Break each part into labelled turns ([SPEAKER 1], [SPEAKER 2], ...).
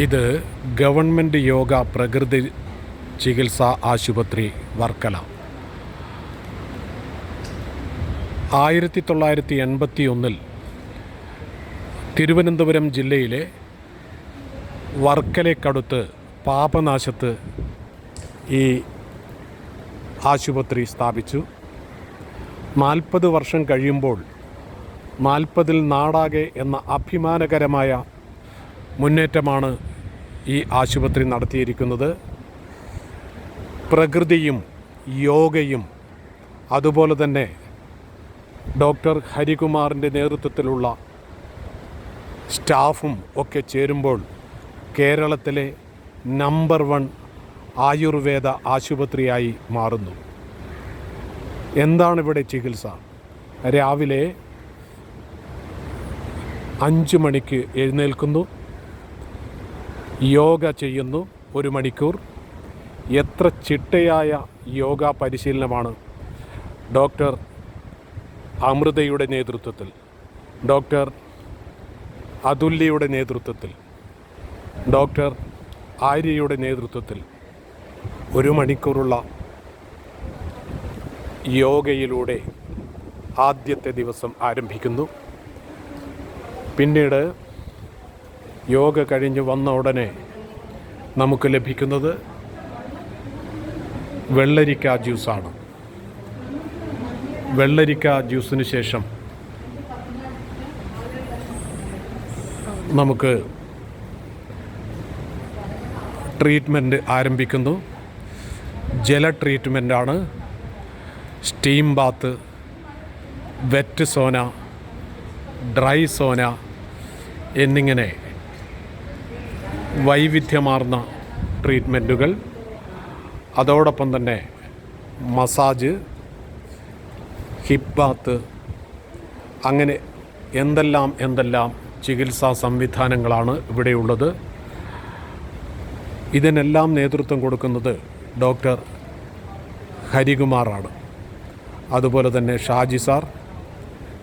[SPEAKER 1] ഇത് ഗവൺമെന്റ് യോഗ പ്രകൃതി ചികിത്സാ ആശുപത്രി വർക്കല. ആയിരത്തി തൊള്ളായിരത്തി എൺപത്തി ഒന്നിൽ തിരുവനന്തപുരം ജില്ലയിലെ വർക്കലയ്ക്കടുത്ത് പാപനാശത്ത് ഈ ആശുപത്രി സ്ഥാപിച്ചു. നാൽപ്പത് വർഷം കഴിയുമ്പോൾ നാൽപ്പതിൽ നാടാകെ എന്ന അഭിമാനകരമായ മുന്നേറ്റമാണ് ഈ ആശുപത്രി നടത്തിയിരിക്കുന്നത്. പ്രകൃതിയും യോഗയും അതുപോലെ തന്നെ ഡോക്ടർ ഹരികുമാറിന്റെ നേതൃത്വത്തിലുള്ള സ്റ്റാഫും ഒക്കെ ചേരുമ്പോൾ കേരളത്തിലെ നമ്പർ വൺ ആയുർവേദ ആശുപത്രിയായി മാറുന്നു. എന്താണ് ഇവിടെ ചികിത്സ? രാവിലെ അഞ്ച് മണിക്ക് എഴുന്നേൽക്കുന്നു. യോഗ ചെയ്യുന്നു ഒരു മണിക്കൂർ. എത്ര ചിട്ടയായ യോഗ പരിശീലനമാണ് ഡോക്ടർ അമൃതയുടെ നേതൃത്വത്തിൽ ഡോക്ടർ അതുല്യയുടെ നേതൃത്വത്തിൽ ഡോക്ടർ ആര്യയുടെ നേതൃത്വത്തിൽ ഒരു മണിക്കൂറുള്ള യോഗയിലൂടെ ആദ്യത്തെ ദിവസം ആരംഭിക്കുന്നു. പിന്നീട് യോഗ കഴിഞ്ഞ് വന്ന ഉടനെ നമുക്ക് ലഭിക്കുന്നത് വെള്ളരിക്ക ജ്യൂസാണ്. വെള്ളരിക്ക ജ്യൂസിന് ശേഷം നമുക്ക് ട്രീറ്റ്മെന്റ് ആരംഭിക്കുന്നു. ജല ട്രീറ്റ്മെന്റാണ് steam bath wet sauna dry sauna എന്നിങ്ങനെ വൈവിധ്യമാർന്ന ട്രീറ്റ്മെന്റുകൾ അതോടൊപ്പം തന്നെ മസാജ് ഹിപ്പ് ബാത്ത് അങ്ങനെ എന്തെല്ലാം എന്തെല്ലാം ചികിത്സാ സംവിധാനങ്ങളാണ് ഇവിടെയുള്ളത്. ഇതിനെല്ലാം നേതൃത്വം കൊടുക്കുന്നത് ഡോക്ടർ ഹരികുമാറാണ്. അതുപോലെ തന്നെ ഷാജി സാർ.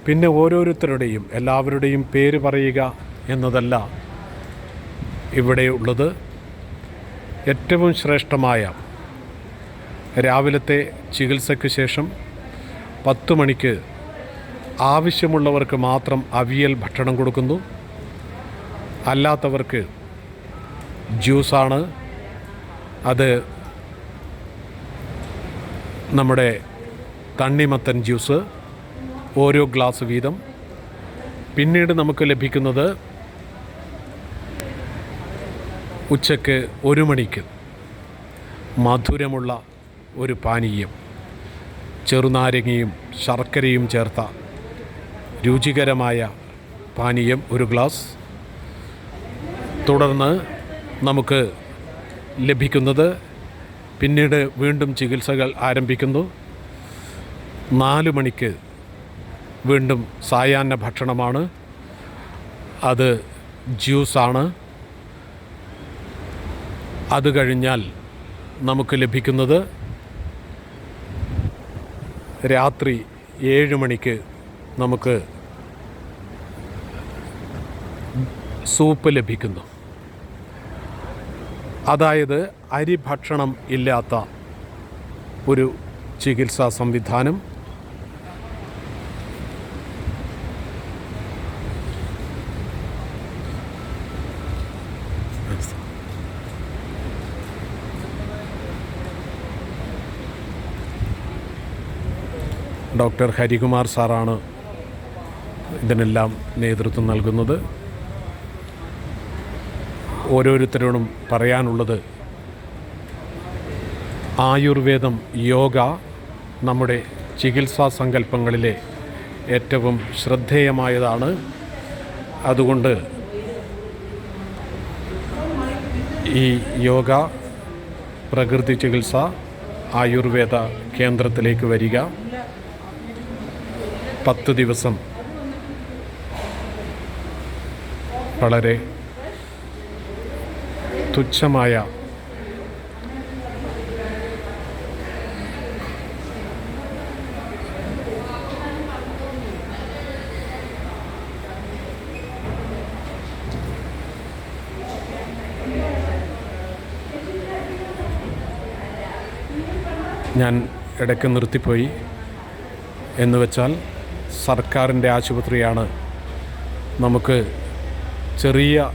[SPEAKER 1] പിന്നെ ഓരോരുത്തരുടെയും എല്ലാവരുടെയും പേര് പറയുക എന്നതല്ല ഇവിടെ ഉള്ളത് ഏറ്റവും ശ്രേഷ്ഠമായ രാവിലത്തെ ചികിത്സയ്ക്ക് ശേഷം പത്ത് മണിക്ക് ആവശ്യമുള്ളവർക്ക് മാത്രം അവിയൽ ഭക്ഷണം കൊടുക്കുന്നു. അല്ലാത്തവർക്ക് ജ്യൂസാണ്. അത് നമ്മുടെ തണ്ണിമത്തൻ ജ്യൂസ് ഓരോ ഗ്ലാസ് വീതം. പിന്നീട് നമുക്ക് ലഭിക്കുന്നത് ഉച്ചയ്ക്ക് ഒരു മണിക്ക് മധുരമുള്ള ഒരു പാനീയം ചെറുനാരങ്ങയും ശർക്കരയും ചേർത്ത രുചികരമായ പാനീയം ഒരു ഗ്ലാസ്. തുടർന്ന് നമുക്ക് ലഭിക്കുന്നത് പിന്നീട് വീണ്ടും ചികിത്സകൾ ആരംഭിക്കുന്നു. നാല് മണിക്ക് വീണ്ടും സായാഹ്ന ഭക്ഷണമാണ്. അത് ജ്യൂസാണ്. അത് കഴിഞ്ഞാൽ നമുക്ക് ലഭിക്കുന്നത് രാത്രി ഏഴ് മണിക്ക് നമുക്ക് സൂപ്പ് ലഭിക്കുന്നു. അതായത് അരി ഭക്ഷണം ഇല്ലാത്ത ഒരു ചികിത്സാ സംവിധാനം ഡോക്ടർ ഹരികുമാർ സാറാണ് ഇതിനെല്ലാം നേതൃത്വം നൽകുന്നത്. ഓരോരുത്തരോടും പറയാനുള്ളത് ആയുർവേദം യോഗ നമ്മുടെ ചികിത്സാ സങ്കല്പങ്ങളിലെ ഏറ്റവും ശ്രദ്ധേയമായതാണ്. അതുകൊണ്ട് ഈ യോഗ പ്രകൃതി ചികിത്സ ആയുർവേദ കേന്ദ്രത്തിലേക്ക് വരിക. പത്ത് ദിവസം. വളരെ തുച്ഛമായ ഞാൻ ഇടയ്ക്ക് നിർത്തിപ്പോയി. എന്ന് വെച്ചാൽ സർക്കാരിന്റെ ആശുപത്രിയാണ് നമുക്ക് ചെറിയ